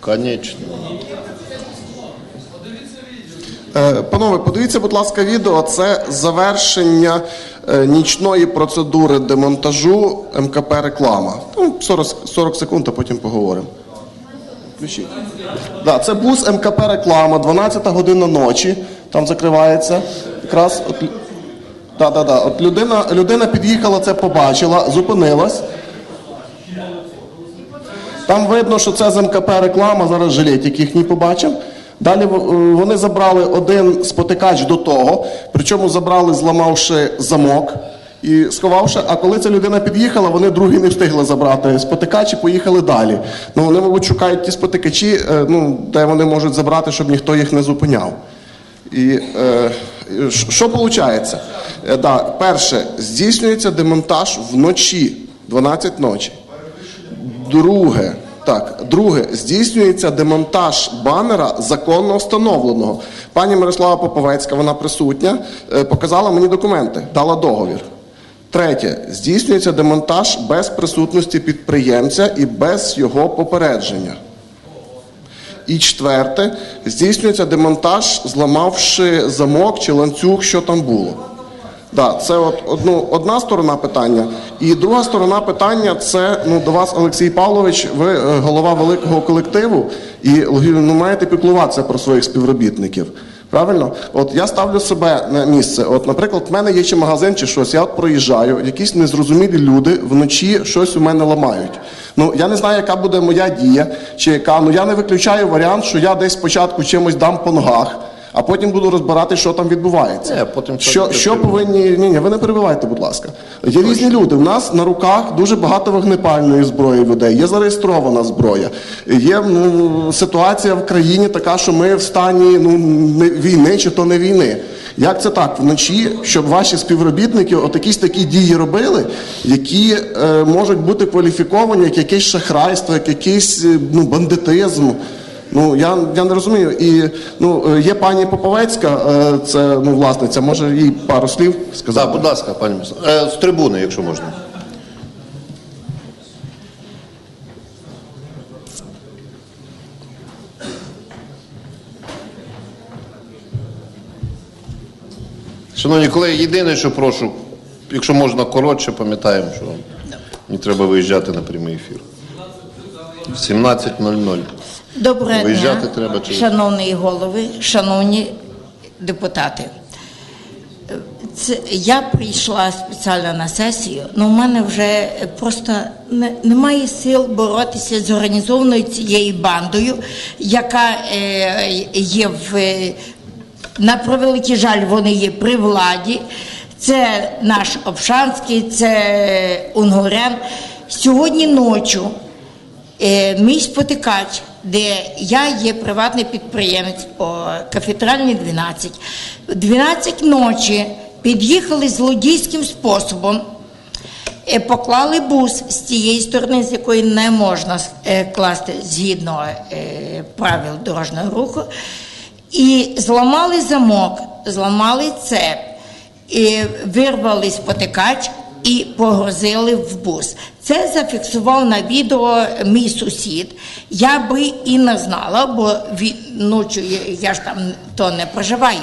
Конечно. Е, Панове, подивіться, будь ласка, відео. Це завершення е, нічної процедури демонтажу МКП реклама. Ну, 40, 40 секунд, а потім поговоримо. Включіть. Да, це бус МКП реклама, 12 година ночі. Там закривається. Якраз лю- да, да. От людина, людина під'їхала, це побачила, зупинилась. Там видно, що це з МКП реклама, зараз жилетик їхній побачив. Далі е, вони забрали один спотикач до того, причому забрали, зламавши замок і сховавши. А коли ця людина під'їхала, вони другий не встигли забрати спотикач і поїхали далі. Ну вони, мабуть, шукають ті спотикачі, е, ну, де вони можуть забрати, щоб ніхто їх не зупиняв. І е, що виходить? Е, да, перше, здійснюється демонтаж вночі, 12 ночі. Друге, так, друге, здійснюється демонтаж банера законно встановленого. Пані Мирослава Поповецька, вона присутня, е, показала мені документи, дала договір. Третє, здійснюється демонтаж без присутності підприємця і без його попередження. І четверте, здійснюється демонтаж, зламавши замок чи ланцюг, що там було. Да, це от одну, одна сторона питання. І друга сторона питання це ну, до вас, Олексій Павлович, ви е, голова великого колективу і ну, маєте піклуватися про своїх співробітників. Правильно? От я ставлю себе на місце. От, наприклад, в мене є чи магазин, чи щось, я от проїжджаю, якісь незрозумілі люди вночі щось у мене ламають. Ну я не знаю, яка буде моя дія, чи яка. Ну я не виключаю варіант, що я десь спочатку чимось дам по ногах. А потім буду розбирати, що там відбувається. Ні, потім що, що повинні. Ні, ні, ви не перебивайте, будь ласка. Є різні люди. У нас на руках дуже багато вогнепальної зброї людей. Є зареєстрована зброя. Є ну, ситуація в країні така, що ми в стані ну, не- війни чи то не війни. Як це так? Вночі, щоб ваші співробітники от якісь такі дії робили, які е, можуть бути кваліфіковані як якесь шахрайство, як якийсь е, ну, бандитизм. Ну я, я не розумію. І ну е, є пані Поповецька, е, це ну власниця. Може їй пару слів сказати? Так, будь ласка, пані Е, з трибуни, якщо можна. Шановні колеги, єдине, що прошу, якщо можна коротше, пам'ятаємо, що не треба виїжджати на прямий ефір. В 17.00. Доброго Виїжджати дня, треба через- шановні голови, шановні депутати. Це, я прийшла спеціально на сесію, але в мене вже просто не, немає сил боротися з організованою цією бандою, яка е, є в, е, на превеликий жаль, вони є при владі. Це наш Обшанський, це Унгурян. Сьогодні ночі Е, мій спотикач, де я є приватний підприємець по кафедральній 12. В 12 ночі під'їхали злодійським способом, е, поклали бус з тієї сторони, з якої не можна е, класти згідно е, правил дорожнього руху, і зламали замок, зламали цеп, і вирвали спотикач і погрозили в бус. Це зафіксував на відео мій сусід. Я би і не знала, бо він, ночі я- ж там то не проживаю.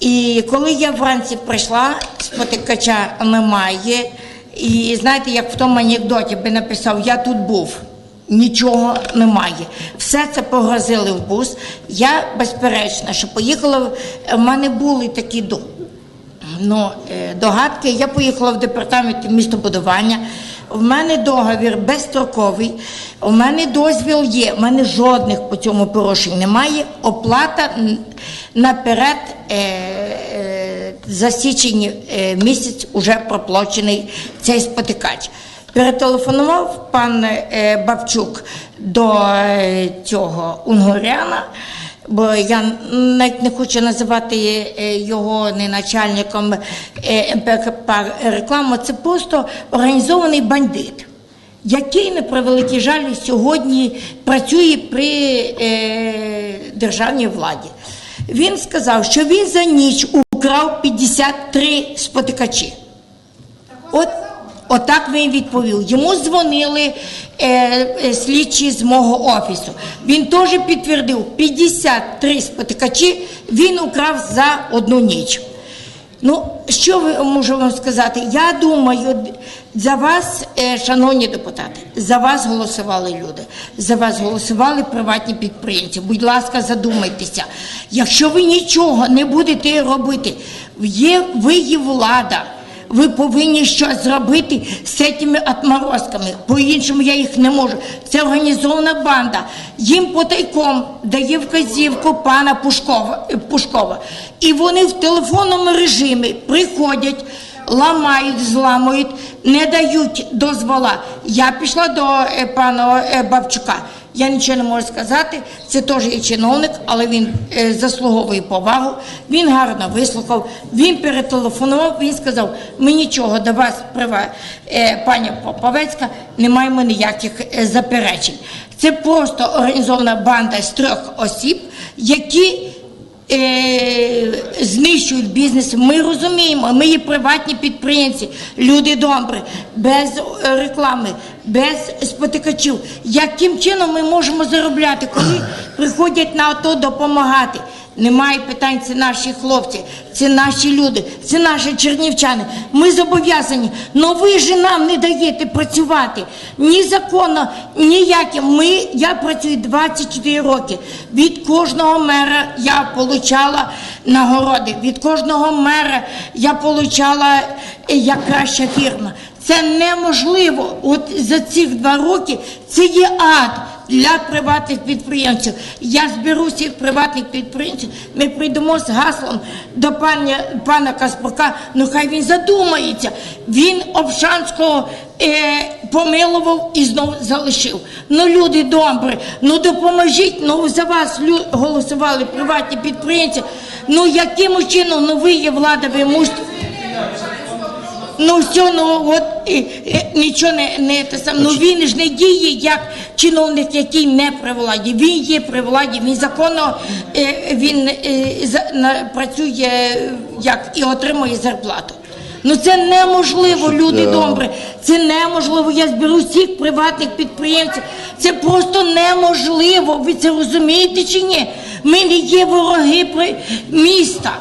І коли я вранці прийшла, спотикача немає. І знаєте, як в тому анекдоті би написав, я тут був. Нічого немає. Все це погрозили в бус. Я безперечно, що поїхала. В мене були такі ду- ну, е, догадки. Я поїхала в департамент містобудування. В мене договір безстроковий, у мене дозвіл є, у мене жодних по цьому порушень немає. Оплата наперед е, е, за січень е, місяць уже проплачений цей спотикач. Перетелефонував пан е, Бабчук до е, цього Унгуряна бо я навіть не хочу називати е, його не начальником е, МПК реклама, це просто організований бандит, який, на превеликий жаль, сьогодні працює при е, державній владі. Він сказав, що він за ніч украв 53 спотикачі. От Отак він відповів. Йому дзвонили е, е, слідчі з мого офісу. Він теж підтвердив 53 спотикачі він украв за одну ніч. Ну, що ви можу вам сказати? Я думаю, за вас, е, шановні депутати, за вас голосували люди, за вас голосували приватні підприємці. Будь ласка, задумайтеся. Якщо ви нічого не будете робити, є, ви є влада. Ви повинні щось зробити з цими отморозками. По-іншому я їх не можу. Це організована банда. Їм потайком дає вказівку пана Пушкова, е, Пушкова. І вони в телефонному режимі приходять, ламають, зламують, не дають дозвола. Я пішла до е, пана е, Бабчука. Я нічого не можу сказати. Це теж є чиновник, але він е, заслуговує повагу. Він гарно вислухав. Він перетелефонував. Він сказав: ми нічого до вас, прива, е, пані Поповецька, не маємо ніяких е, заперечень. Це просто організована банда з трьох осіб, які е, знищують бізнес. Ми розуміємо, ми є приватні підприємці, люди добрі, без е, реклами, без спотикачів. Яким чином ми можемо заробляти, коли приходять на АТО допомагати? Немає питань, це наші хлопці, це наші люди, це наші чернівчани. Ми зобов'язані. Но ви ж нам не даєте працювати. Ні законно, ніяким. Ми, я працюю 24 роки. Від кожного мера я отримала нагороди. Від кожного мера я отримала як краща фірма. Це неможливо. От за ці два роки це є ад для приватних підприємців. Я зберу всіх приватних підприємців. Ми прийдемо з гаслом до паня, пана Каспрука. Ну хай він задумається. Він Обшанського е, помилував і знову залишив. Ну, люди добрі, ну допоможіть. Ну за вас голосували приватні підприємці. Ну яким чином ну ви є влада, ви мусите. Ну все, ну от і, і, нічого не, не те саме. Ну він ж не діє як чиновник, який не при владі. Він є при владі, він законно е, він е, за, на, працює як і отримує зарплату. Ну це неможливо, люди е, добрі. Це неможливо. Я зберу всіх приватних підприємців. Це просто неможливо. Ви це розумієте чи ні? Ми не є вороги при- міста.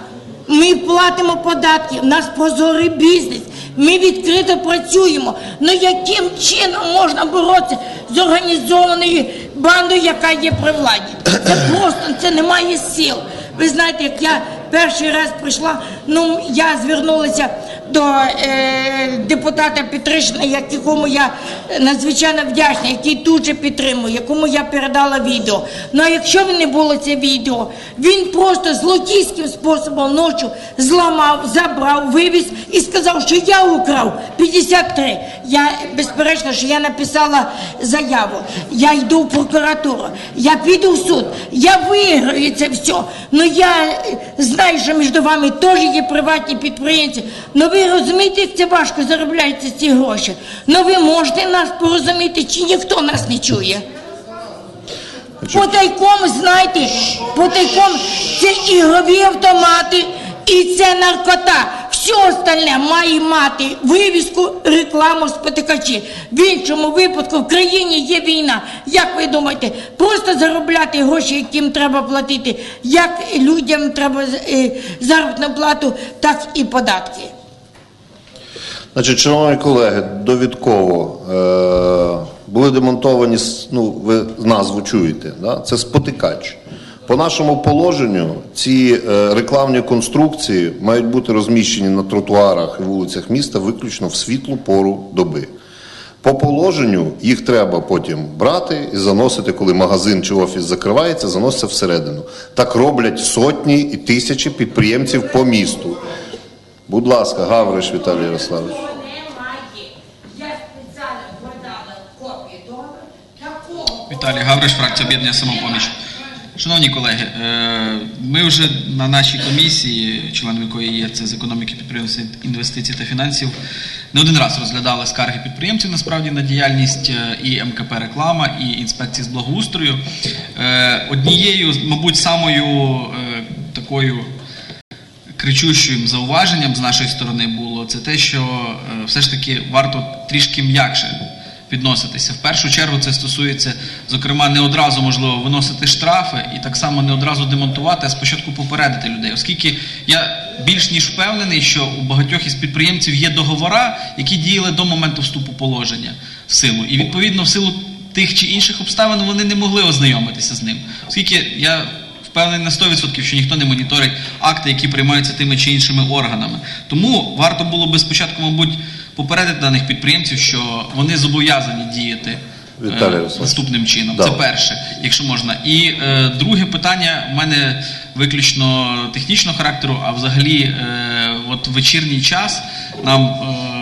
Ми платимо податки, у нас прозорий бізнес. Ми відкрито працюємо. Ну яким чином можна боротися з організованою бандою, яка є при владі? Це просто це немає сил. Ви знаєте, як я перший раз прийшла, ну я звернулася до е, депутата Петришина, як- якому я надзвичайно вдячна, який тут же підтримує, якому я передала відео. Ну а якщо б не було це відео, він просто злодійським способом ночі зламав, забрав, вивіз і сказав, що я украв 53. Я безперечно, що я написала заяву. Я йду в прокуратуру, я піду в суд, я виграю це все. Ну я е, знаю, що між вами теж є приватні підприємці. Ну ви розумієте, як це важко заробляється ці гроші. Ну ви можете нас порозуміти, чи ніхто нас не чує. Потайком, знаєте, потайком це ігрові автомати і це наркота. Все остальне має мати вивіску, рекламу, спотикачі. В іншому випадку в країні є війна. Як ви думаєте, просто заробляти гроші, яким треба платити, як людям треба е, заробітну плату, так і податки. Значить, шановні колеги, довідково е, були демонтовані, ну, ви назву чуєте, да? це спотикач. По нашому положенню ці е, рекламні конструкції мають бути розміщені на тротуарах і вулицях міста виключно в світлу пору доби. По положенню їх треба потім брати і заносити, коли магазин чи офіс закривається, заноситься всередину. Так роблять сотні і тисячі підприємців по місту. Будь ласка, Гавриш Віталій Ярославович. Віталій Гавриш, фракція об'єднання самопоміч. Шановні колеги, е, ми вже на нашій комісії, членом якої є це з економіки підприємств, інвестицій та фінансів, не один раз розглядали скарги підприємців насправді на діяльність е, і МКП реклама, і інспекції з благоустрою. Е, Однією, мабуть, самою такою кричущим зауваженням з нашої сторони було, це те, що е, все ж таки варто трішки м'якше відноситися. В першу чергу це стосується, зокрема, не одразу можливо виносити штрафи і так само не одразу демонтувати, а спочатку попередити людей. Оскільки я більш ніж впевнений, що у багатьох із підприємців є договора, які діяли до моменту вступу положення в силу. І відповідно в силу тих чи інших обставин вони не могли ознайомитися з ним. Оскільки я впевнений на 100%, що ніхто не моніторить акти, які приймаються тими чи іншими органами. Тому варто було би спочатку, мабуть, попередити даних підприємців, що вони зобов'язані діяти е, Віталій наступним чином. Да. Це перше, якщо можна. І е, друге питання в мене виключно технічного характеру, а взагалі, е, от в вечірній час нам. Е,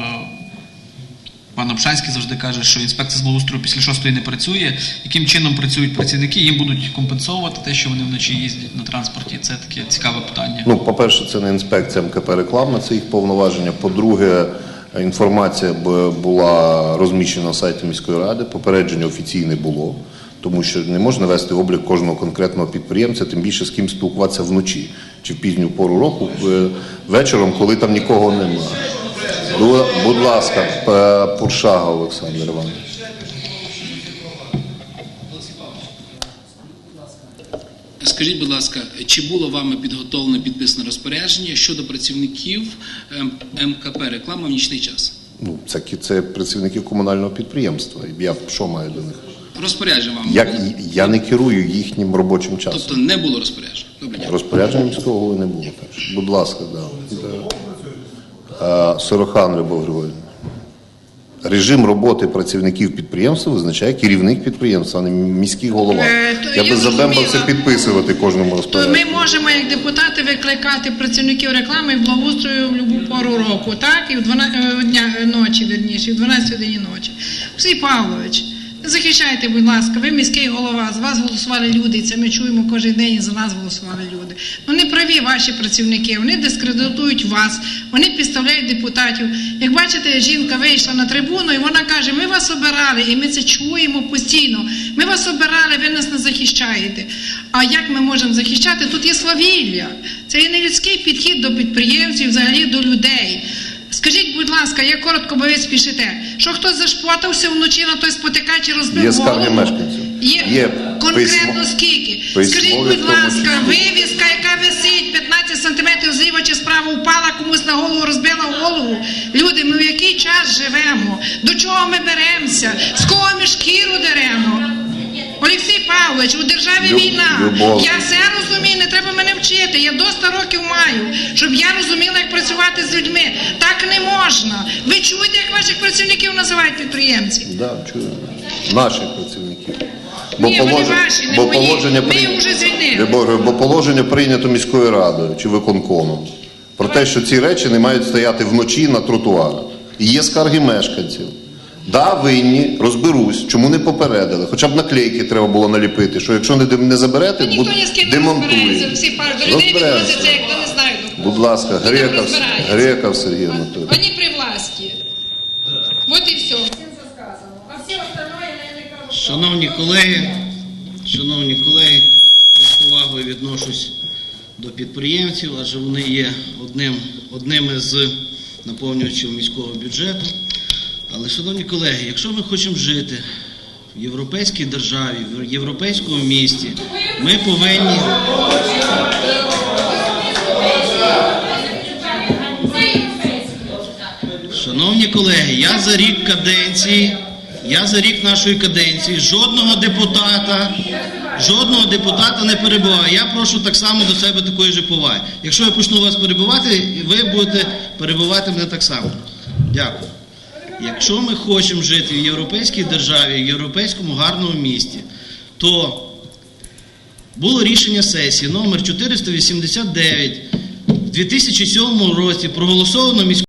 Пан Обшанський завжди каже, що інспекція з благоустрою після шостої не працює. Яким чином працюють працівники? Їм будуть компенсувати те, що вони вночі їздять на транспорті. Це таке цікаве питання. Ну, по-перше, це не інспекція МКП реклама, це їх повноваження. По-друге, інформація була розміщена на сайті міської ради. Попередження офіційне було, тому що не можна вести облік кожного конкретного підприємця, тим більше з ким спілкуватися вночі чи в пізню пору року е, вечором, коли там нікого немає. Бу- Будь ласка, п- Пуршага Олександр Іванович. Скажіть, будь ласка, чи було вами підготовлене підписане розпорядження щодо працівників ем, МКП реклама в нічний час? Ну, це, це працівники комунального підприємства. Я що маю до них? Розпорядження вам Я, я не керую їхнім робочим часом. Тобто не було розпорядження. Добре, дякую. Розпорядження міського голови не було. Так. Будь ласка, да. Да. Сорохан Любов Григорівна. Режим роботи працівників підприємства визначає керівник підприємства, а не міський голова. Е, то Я я би забембався зрозуміла. підписувати кожному То розпорядженню. ми можемо як депутати викликати працівників реклами і благоустрою в будь-яку пору року, так? І в 12 дня е, ночі, вірніше, і в 12 годині ночі. Олексій Павлович, захищайте, будь ласка, ви міський голова, з вас голосували люди, і це ми чуємо кожен день, і за нас голосували люди. Не праві ваші працівники, вони дискредитують вас, вони підставляють депутатів. Як бачите, жінка вийшла на трибуну і вона каже: ми вас обирали, і ми це чуємо постійно. Ми вас обирали, ви нас не захищаєте. А як ми можемо захищати? Тут є свавілля. Це є нелюдський підхід до підприємців, взагалі до людей. Скажіть, будь ласка, я коротко, бо ви спішите, що хтось зашпотався вночі на той спотикач і розбив Є скарги голову? мешканців. Є, Є конкретно письмо- скільки? письмові Скажіть, в будь тому ласка, числі. вивіска, яка висить 15 сантиметрів зліва чи справа впала, комусь на голову розбила голову. Люди, ми в який час живемо? До чого ми беремося? З кого ми шкіру деремо? Павлович, у державі Люб- війна. Любов. Я все розумію, не треба мене вчити. Я до 100 років маю, щоб я розуміла, як працювати з людьми. Так не можна. Ви чуєте, як ваших працівників називають підприємці? Да, чую. Наших працівників. Бо, Ні, вони ваші, не бо мої. положення Ми прийня- вже звільнили. Любов, бо положення прийнято міською радою чи виконкомом про те, що ці речі не мають стояти вночі на тротуарах. І є скарги мешканців. Да, винні, розберусь, чому не попередили. Хоча б наклейки треба було наліпити, що якщо не, не заберете, Та ніхто буд- ні з ким не розбирається. демонтуємо. Олексій Павлович, до людей відносяться, як то не знаю. Будь ласка, Греков? Греков Сергій Анатолійович. Вони при власті. Вот і все. Шановні колеги, шановні колеги, я з повагою відношусь до підприємців, адже вони є одним, одними з наповнювачів міського бюджету. Але, шановні колеги, якщо ми хочемо жити в європейській державі, в європейському місті, ми повинні. Шановні колеги, я за рік каденції, я за рік нашої каденції жодного депутата, жодного депутата не перебуваю. Я прошу так само до себе такої ж поваги. Якщо я почну вас перебувати, ви будете перебувати мене так само. Дякую. Якщо ми хочемо жити в європейській державі, в європейському гарному місті, то було рішення сесії номер 489 в 2007 році проголосовано міською